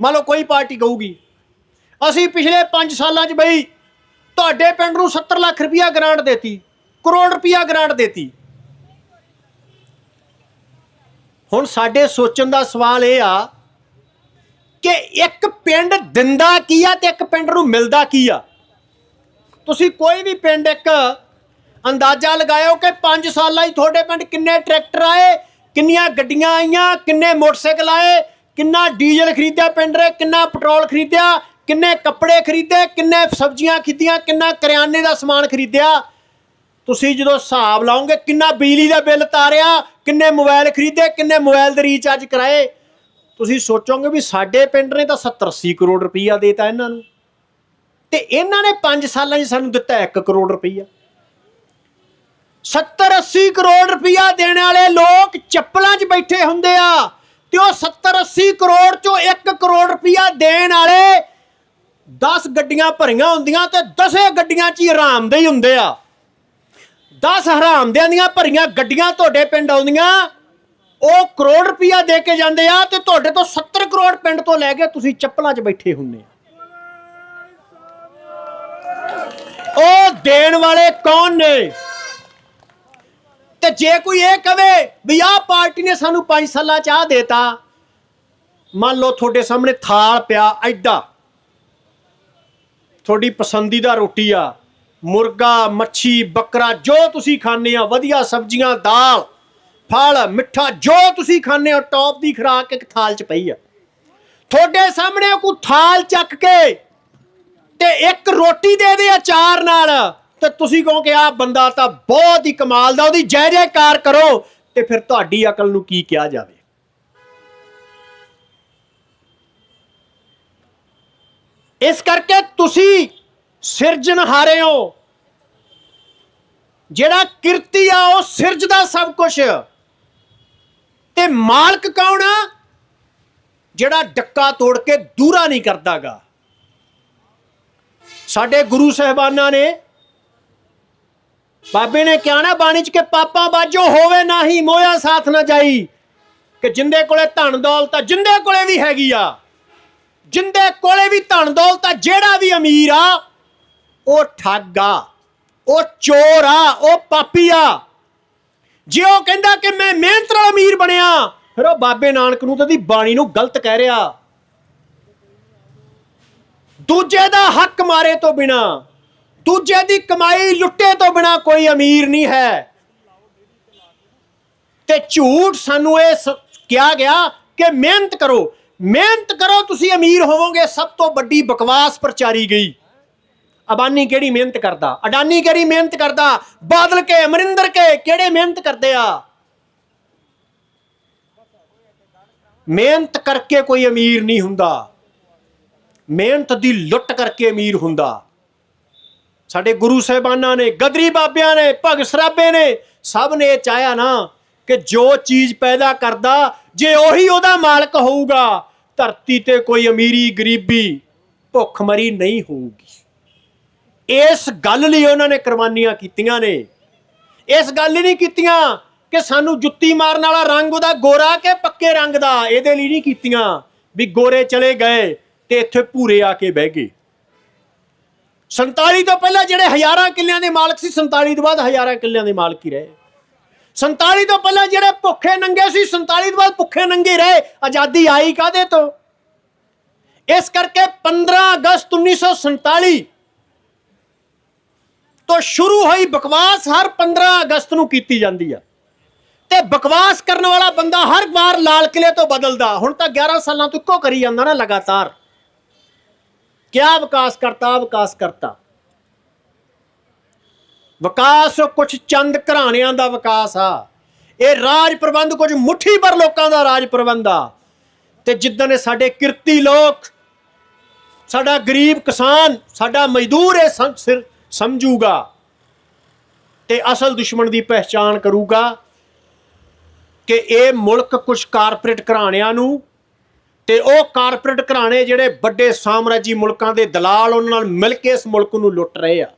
ਮੰਨ ਲਓ ਕੋਈ ਪਾਰਟੀ ਕਹੂਗੀ ਅਸੀਂ ਪਿਛਲੇ 5 ਸਾਲਾਂ 'ਚ ਬਈ ਤੁਹਾਡੇ ਪਿੰਡ ਨੂੰ 70 ਲੱਖ ਰੁਪਇਆ ਗ੍ਰਾਂਟ ਦਿੱਤੀ, ਕਰੋੜ ਰੁਪਇਆ ਗ੍ਰਾਂਟ ਦਿੱਤੀ। ਹੁਣ ਸਾਡੇ ਸੋਚਣ ਦਾ ਸਵਾਲ ਇਹ ਆ ਕਿ ਇੱਕ ਪਿੰਡ ਦਿੰਦਾ ਕੀ ਆ ਤੇ ਇੱਕ ਪਿੰਡ ਨੂੰ ਮਿਲਦਾ ਕੀ ਆ? ਤੁਸੀਂ ਕੋਈ ਵੀ ਪਿੰਡ ਇੱਕ ਅੰਦਾਜ਼ਾ ਲਗਾਇਓ ਕਿ 5 ਸਾਲਾਂ 'ਚ ਤੁਹਾਡੇ ਪਿੰਡ ਕਿੰਨੇ ਟਰੈਕਟਰ ਆਏ, ਕਿੰਨੀਆਂ ਗੱਡੀਆਂ ਆਈਆਂ, ਕਿੰਨੇ ਮੋਟਰਸਾਈਕਲ ਆਏ, ਕਿੰਨਾ ਡੀਜ਼ਲ ਖਰੀਦਿਆ ਪਿੰਡ ਰੇ ਕਿੰਨਾ ਪੈਟਰੋਲ ਖਰੀਦਿਆ, ਕਿੰਨੇ ਕੱਪੜੇ ਖਰੀਦੇ, ਕਿੰਨੇ ਸਬਜ਼ੀਆਂ ਖਰੀਦੀਆਂ, ਕਿੰਨਾ ਕਰਿਆਨੇ ਦਾ ਸਮਾਨ ਖਰੀਦਿਆ। ਤੁਸੀਂ ਜਦੋਂ ਹਿਸਾਬ ਲਾਓਗੇ ਕਿੰਨਾ ਬਿਜਲੀ ਦਾ ਬਿੱਲ ਤਾਰਿਆ, ਕਿੰਨੇ ਮੋਬਾਈਲ ਖਰੀਦੇ, ਕਿੰਨੇ ਮੋਬਾਈਲ ਦੇ ਰੀਚਾਰਜ ਕਰਾਏ, ਤੁਸੀਂ ਸੋਚੋਗੇ ਵੀ ਸਾਡੇ ਪਿੰਡ ਨੇ ਤਾਂ 70 80 ਕਰੋੜ ਰੁਪਈਆ ਦੇਤਾ ਇਹਨਾਂ ਨੂੰ। ਤੇ ਇਹਨਾਂ ਨੇ 5 ਸਾਲਾਂ 'ਚ ਸਾਨੂੰ ਦਿੱਤਾ 1 ਕਰੋੜ ਰੁਪਈਆ। 70 80 ਕਰੋੜ ਰੁਪਇਆ ਦੇਣ ਵਾਲੇ ਲੋਕ ਚੱਪਲਾਂ 'ਚ ਬੈਠੇ ਹੁੰਦੇ ਆ ਤੇ ਉਹ 70 80 ਕਰੋੜ ਚੋਂ 1 ਕਰੋੜ ਰੁਪਇਆ ਦੇਣ ਵਾਲੇ 10 ਗੱਡੀਆਂ ਭਰੀਆਂ ਹੁੰਦੀਆਂ ਤੇ ਦਸੇ ਗੱਡੀਆਂ 'ਚ ਹੀ ਹੁੰਦੇ ਆ। 10 ਹਰਾਮਦਿਆਂ ਦੀਆਂ ਭਰੀਆਂ ਗੱਡੀਆਂ ਤੁਹਾਡੇ ਪਿੰਡ ਆਉਂਦੀਆਂ, ਉਹ ਕਰੋੜ ਰੁਪਇਆ ਦੇ ਕੇ ਜਾਂਦੇ ਆ ਤੇ ਤੁਹਾਡੇ ਤੋਂ 70 ਕਰੋੜ ਪਿੰਡ ਤੋਂ ਲੈ ਕੇ ਤੁਸੀਂ ਚੱਪਲਾਂ 'ਚ ਬੈਠੇ ਹੁੰਨੇ ਆ। ਉਹ ਦੇਣ ਵਾਲੇ ਕੌਣ ਨੇ? ਤੇ ਜੇ ਕੋਈ ਇਹ ਕਵੇ ਵੀ ਆਹ ਪਾਰਟੀ ਨੇ ਸਾਨੂੰ ਪੰਜ ਸਾਲਾਂ ਚ ਆ ਦੇਤਾ, ਮੰਨ ਲਓ ਤੁਹਾਡੇ ਸਾਹਮਣੇ ਥਾਲ ਪਿਆ ਐਡਾ। ਤੁਹਾਡੀ ਪਸੰਦੀਦਾ ਰੋਟੀ ਆ, ਮੁਰਗਾ, ਮੱਛੀ, ਬੱਕਰਾ ਜੋ ਤੁਸੀਂ ਖਾਂਦੇ ਆ, ਵਧੀਆ ਸਬਜ਼ੀਆਂ, ਦਾਲ, ਫਲ, ਮਿੱਠਾ ਜੋ ਤੁਸੀਂ ਖਾਂਦੇ ਹੋ, ਟੌਪ ਦੀ ਖਰਾਕ ਇੱਕ ਥਾਲ 'ਚ ਪਈ ਆ। ਤੁਹਾਡੇ ਸਾਹਮਣੇ ਕੋਈ ਥਾਲ ਚੱਕ ਕੇ ਤੇ ਇੱਕ ਰੋਟੀ ਦੇ ਦੇ ਆਚਾਰ ਨਾਲ। ਤੇ ਤੁਸੀਂ ਕਹੋ ਕਿ ਆ ਬੰਦਾ ਤਾਂ ਬਹੁਤ ਹੀ ਕਮਾਲ ਦਾ, ਉਹਦੀ ਜੈ ਜੈਕਾਰ ਕਰੋ ਤੇ ਫਿਰ ਤੁਹਾਡੀ ਅਕਲ ਨੂੰ ਕੀ ਕਿਹਾ ਜਾਵੇ? ਇਸ ਕਰਕੇ ਤੁਸੀਂ ਸਿਰਜਣ ਹਾਰੇ ਹੋ। ਜਿਹੜਾ ਕਿਰਤੀ ਆ, ਉਹ ਸਿਰਜਦਾ ਸਭ ਕੁਝ ਤੇ ਮਾਲਕ ਕੌਣ ਆ? ਜਿਹੜਾ ਡੱਕਾ ਤੋੜ ਕੇ ਦੂਰਾ ਨਹੀਂ ਕਰਦਾਗਾ। ਸਾਡੇ ਗੁਰੂ ਸਾਹਿਬਾਨਾਂ ਨੇ ਬਾਬੇ ਨੇ ਕਿਹਾ ਨਾ ਬਾਣੀ ਚ ਕਿ ਪਾਪਾ ਬਾਜੋ ਹੋਵੇ ਨਾ ਹੀ ਮੋਇਆ ਸਾਥ ਨਾ ਜਾਈ। ਕਿ ਜਿੰਦੇ ਕੋਲੇ ਧਨ ਦੌਲਤ ਆ, ਜਿੰਦੇ ਕੋਲੇ ਵੀ ਹੈਗੀ ਆ। ਜਿੰਦੇ ਕੋਲੇ ਵੀ ਧਨ ਦੌਲਤ ਆ, ਜਿਹੜਾ ਵੀ ਅਮੀਰ ਆ, ਉਹ ਠੱਗ ਆ, ਉਹ ਚੋਰ ਆ, ਉਹ ਪਾਪੀ ਆ। ਜੇ ਉਹ ਕਹਿੰਦਾ ਕਿ ਮੈਂ ਮਿਹਨਤ ਨਾਲ ਅਮੀਰ ਬਣਿਆ, ਫਿਰ ਉਹ ਬਾਬੇ ਨਾਨਕ ਨੂੰ ਤਾਂ ਦੀ ਬਾਣੀ ਨੂੰ ਗਲਤ ਕਹਿ ਰਿਹਾ। ਦੂਜੇ ਦਾ ਹੱਕ ਮਾਰੇ ਤੋਂ ਬਿਨਾ ਦੂਜੇ ਦੀ ਕਮਾਈ ਲੁੱਟੇ ਤੋਂ ਬਿਨਾ ਕੋਈ ਅਮੀਰ ਨਹੀਂ ਹੈ। ਤੇ ਝੂਠ ਸਾਨੂੰ ਇਹ ਕਿਹਾ ਗਿਆ ਕਿ ਮਿਹਨਤ ਕਰੋ। ਮਿਹਨਤ ਕਰੋ, ਤੁਸੀਂ ਅਮੀਰ ਹੋਵੋਗੇ। ਸਭ ਤੋਂ ਵੱਡੀ ਬਕਵਾਸ ਪ੍ਰਚਾਰੀ ਗਈ। ਅਬਾਨੀ ਕਿਹੜੀ ਮਿਹਨਤ ਕਰਦਾ? ਅਡਾਨੀ ਕਿਹੜੀ ਮਿਹਨਤ ਕਰਦਾ? ਬਾਦਲ ਕੇ, ਅਮਰਿੰਦਰ ਕੇ, ਕਿਹੜੇ ਮਿਹਨਤ ਕਰਦੇ ਆ? ਮਿਹਨਤ ਕਰਕੇ ਕੋਈ ਅਮੀਰ ਨਹੀਂ ਹੁੰਦਾ। ਮਿਹਨਤ ਦੀ ਲੁੱਟ ਕਰਕੇ ਅਮੀਰ ਹੁੰਦਾ। ਸਾਡੇ ਗੁਰੂ ਸਹਿਬਾਨਾਂ ਨੇ, ਗਦਰੀ ਬਾਬਿਆਂ ਨੇ, ਭਗਤ ਸਰਾਬੇ ਨੇ, ਸਭ ਨੇ ਇਹ ਚਾਹਿਆ ਨਾ ਕਿ ਜੋ ਚੀਜ਼ ਪੈਦਾ ਕਰਦਾ, ਜੇ ਉਹੀ ਉਹਦਾ ਮਾਲਕ ਹੋਊਗਾ, ਧਰਤੀ ਤੇ ਕੋਈ ਅਮੀਰੀ ਗਰੀਬੀ ਭੁੱਖ ਮਰੀ ਨਹੀਂ ਹੋਊਗੀ। ਇਸ ਗੱਲ ਲਈ ਉਹਨਾਂ ਨੇ ਕੁਰਬਾਨੀਆਂ ਕੀਤੀਆਂ ਨੇ। ਇਸ ਗੱਲ ਹੀ ਨਹੀਂ ਕੀਤੀਆਂ ਕਿ ਸਾਨੂੰ ਜੁੱਤੀ ਮਾਰਨ ਵਾਲਾ ਰੰਗ ਉਹਦਾ ਗੋਰਾ ਕੇ ਪੱਕੇ ਰੰਗ ਦਾ, ਇਹਦੇ ਲਈ ਨਹੀਂ ਕੀਤੀਆਂ ਵੀ ਗੋਰੇ ਚਲੇ ਗਏ ਤੇ ਇੱਥੇ ਭੂਰੇ ਆ ਕੇ ਬਹਿ ਗਏ। 47 ਤੋਂ ਪਹਿਲਾਂ ਜਿਹੜੇ ਹਜ਼ਾਰਾਂ ਕਿੱਲਿਆਂ ਦੇ ਮਾਲਕ ਸੀ 47 ਤੋਂ ਬਾਅਦ ਹਜ਼ਾਰਾਂ ਕਿੱਲਿਆਂ ਦੇ ਮਾਲਕ ਹੀ ਰਹੇ। 47 ਤੋਂ ਪਹਿਲਾਂ ਜਿਹੜੇ ਭੁੱਖੇ ਨੰਗੇ ਸੀ 47 ਤੋਂ ਬਾਅਦ ਭੁੱਖੇ ਨੰਗੇ ਰਹੇ। ਆਜ਼ਾਦੀ ਆਈ ਕਾਦੇ ਤੋਂ? ਇਸ ਕਰਕੇ 15 ਅਗਸਤ 1947 ਤੋਂ ਸ਼ੁਰੂ ਹੋਈ ਬਕਵਾਸ ਹਰ 15 ਅਗਸਤ ਨੂੰ ਕੀਤੀ ਜਾਂਦੀ ਆ। ਤੇ ਬਕਵਾਸ ਕਰਨ ਵਾਲਾ ਬੰਦਾ ਹਰ ਵਾਰ ਲਾਲ ਕਿਲੇ ਤੋਂ ਬਦਲਦਾ। ਹੁਣ ਤਾਂ 11 ਸਾਲਾਂ ਤੋਂ ਇੱਕੋ ਕਰੀ ਜਾਂਦਾ ਨਾ ਲਗਾਤਾਰ। ਕਿਆ ਵਿਕਾਸ ਕਰਤਾ ਵਿਕਾਸ ਕਰਤਾ। ਵਿਕਾਸ ਕੁਝ ਚੰਦ ਘਰਾਣਿਆਂ ਦਾ ਵਿਕਾਸ ਆ। ਇਹ ਰਾਜ ਪ੍ਰਬੰਧ ਕੁਝ ਮੁੱਠੀ ਭਰ ਲੋਕਾਂ ਦਾ ਰਾਜ ਪ੍ਰਬੰਧ ਆ। ਤੇ ਜਿੱਦਣ ਇਹ ਸਾਡੇ ਕਿਰਤੀ ਲੋਕ, ਸਾਡਾ ਗਰੀਬ ਕਿਸਾਨ, ਸਾਡਾ ਮਜ਼ਦੂਰ ਇਹ ਸਿਰ- ਸਮਝੂਗਾ ਤੇ ਅਸਲ ਦੁਸ਼ਮਣ ਦੀ ਪਹਿਚਾਣ ਕਰੂਗਾ ਕਿ ਇਹ ਮੁਲਕ ਕੁਝ ਕਾਰਪੋਰੇਟ ਘਰਾਣਿਆਂ ਨੂੰ ਤੇ ਉਹ ਕਾਰਪੋਰੇਟ ਘਰਾਣੇ ਜਿਹੜੇ ਵੱਡੇ ਸਾਮਰਾਜੀ ਮੁਲਕਾਂ ਦੇ ਦਲਾਲ ਉਹਨਾਂ ਨਾਲ ਮਿਲ ਕੇ ਇਸ ਮੁਲਕ ਨੂੰ ਲੁੱਟ ਰਹੇ ਆ।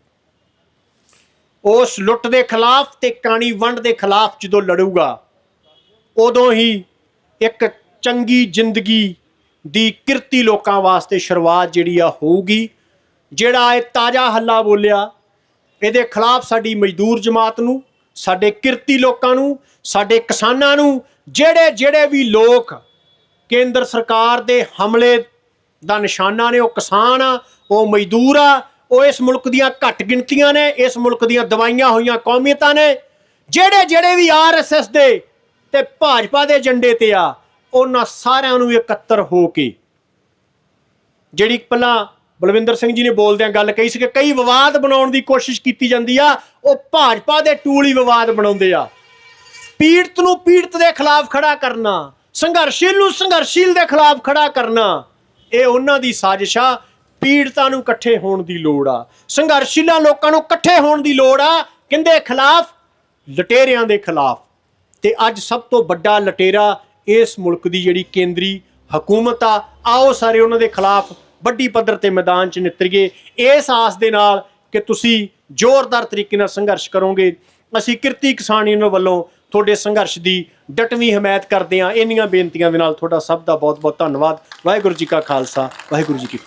ਉਸ ਲੁੱਟ ਦੇ ਖਿਲਾਫ ਤੇ ਕਾਣੀ ਵੰਡ ਦੇ ਖਿਲਾਫ ਜਦੋਂ ਲੜੂਗਾ, ਉਦੋਂ ਹੀ ਇੱਕ ਚੰਗੀ ਜ਼ਿੰਦਗੀ ਦੀ ਕਿਰਤੀ ਲੋਕਾਂ ਵਾਸਤੇ ਸ਼ੁਰੂਆਤ ਜਿਹੜੀ ਆ ਹੋਊਗੀ, ਜਿਹੜਾ ਇਹ ਤਾਜ਼ਾ ਹੱਲਾ ਬੋਲਿਆ, ਇਹਦੇ ਖਿਲਾਫ ਸਾਡੀ ਮਜ਼ਦੂਰ ਜਮਾਤ ਨੂੰ, ਸਾਡੇ ਕਿਰਤੀ ਲੋਕਾਂ ਨੂੰ, ਸਾਡੇ ਕਿਸਾਨਾਂ ਨੂੰ ਜਿਹੜੇ ਜਿਹੜੇ ਵੀ ਲੋਕ ਕੇਂਦਰ ਸਰਕਾਰ ਦੇ ਹਮਲੇ ਦਾ ਨਿਸ਼ਾਨਾ ਨੇ, ਉਹ ਕਿਸਾਨ ਆ, ਉਹ ਮਜ਼ਦੂਰ ਆ, ਉਹ ਇਸ ਮੁਲਕ ਦੀਆਂ ਘੱਟ ਗਿਣਤੀਆਂ ਨੇ, ਇਸ ਮੁਲਕ ਦੀਆਂ ਦਵਾਈਆਂ ਹੋਈਆਂ ਕੌਮੀਅਤਾਂ ਨੇ, ਜਿਹੜੇ ਜਿਹੜੇ ਵੀ ਆਰਐਸਐਸ ਦੇ ਤੇ ਭਾਜਪਾ ਦੇ ਏਜੰਡੇ ਤੇ ਆ, ਉਹਨਾਂ ਸਾਰਿਆਂ ਨੂੰ ਇਕੱਤਰ ਹੋ ਕੇ, ਜਿਹੜੀ ਪਹਿਲਾਂ ਬਲਵਿੰਦਰ ਸਿੰਘ ਜੀ ਨੇ ਬੋਲਦਿਆਂ ਗੱਲ ਕਹੀ ਸੀ ਕਿ ਕਈ ਵਿਵਾਦ ਬਣਾਉਣ ਦੀ ਕੋਸ਼ਿਸ਼ ਕੀਤੀ ਜਾਂਦੀ ਆ, ਉਹ ਭਾਜਪਾ ਦੇ ਟੂਲ ਹੀ ਵਿਵਾਦ ਬਣਾਉਂਦੇ ਆ। ਪੀੜਤ ਨੂੰ ਪੀੜਤ ਦੇ ਖਿਲਾਫ ਖੜਾ ਕਰਨਾ ਸੰਘਰਸ਼ੀਲ ਨੂੰ ਸੰਘਰਸ਼ੀਲ ਦੇ ਖਿਲਾਫ ਖੜਾ ਕਰਨਾ, ਇਹ ਉਹਨਾਂ ਦੀ ਸਾਜ਼ਿਸ਼ ਆ। ਪੀੜਤਾਂ ਨੂੰ ਇਕੱਠੇ ਹੋਣ ਦੀ ਲੋੜ ਆ। ਸੰਘਰਸ਼ੀਲਾਂ ਲੋਕਾਂ ਨੂੰ ਇਕੱਠੇ ਹੋਣ ਦੀ ਲੋੜ ਆ। ਕਿੰਦੇ ਖਿਲਾਫ? ਲਟੇਰਿਆਂ ਦੇ ਖਿਲਾਫ। ਤੇ ਅੱਜ ਸਭ ਤੋਂ ਵੱਡਾ ਲਟੇਰਾ ਇਸ ਮੁਲਕ ਦੀ ਜਿਹੜੀ ਕੇਂਦਰੀ ਹਕੂਮਤ ਆ, ਆਓ ਸਾਰੇ ਉਹਨਾਂ ਦੇ ਖਿਲਾਫ ਵੱਡੀ ਪੱਧਰ ਤੇ ਮੈਦਾਨ 'ਚ ਨਿਤਰੀਏ। ਇਸ ਆਸ ਦੇ ਨਾਲ ਕਿ ਤੁਸੀਂ ਜ਼ੋਰਦਾਰ ਤਰੀਕੇ ਨਾਲ ਸੰਘਰਸ਼ ਕਰੋਗੇ। ਅਸੀਂ ਕਿਰਤੀ ਕਿਸਾਨ ਯੂਨੀਅਨ ਵੱਲੋਂ ਤੁਹਾਡੇ ਸੰਘਰਸ਼ ਦੀ ਡਟਵੀਂ ਹਮਾਇਤ ਕਰਦੇ ਹਾਂ। ਇੰਨੀਆਂ ਬੇਨਤੀਆਂ ਦੇ ਨਾਲ ਤੁਹਾਡਾ ਸਭ ਦਾ ਬਹੁਤ ਬਹੁਤ ਧੰਨਵਾਦ। ਵਾਹਿਗੁਰੂ ਜੀ ਕਾ ਖਾਲਸਾ, ਵਾਹਿਗੁਰੂ ਜੀ ਕੀ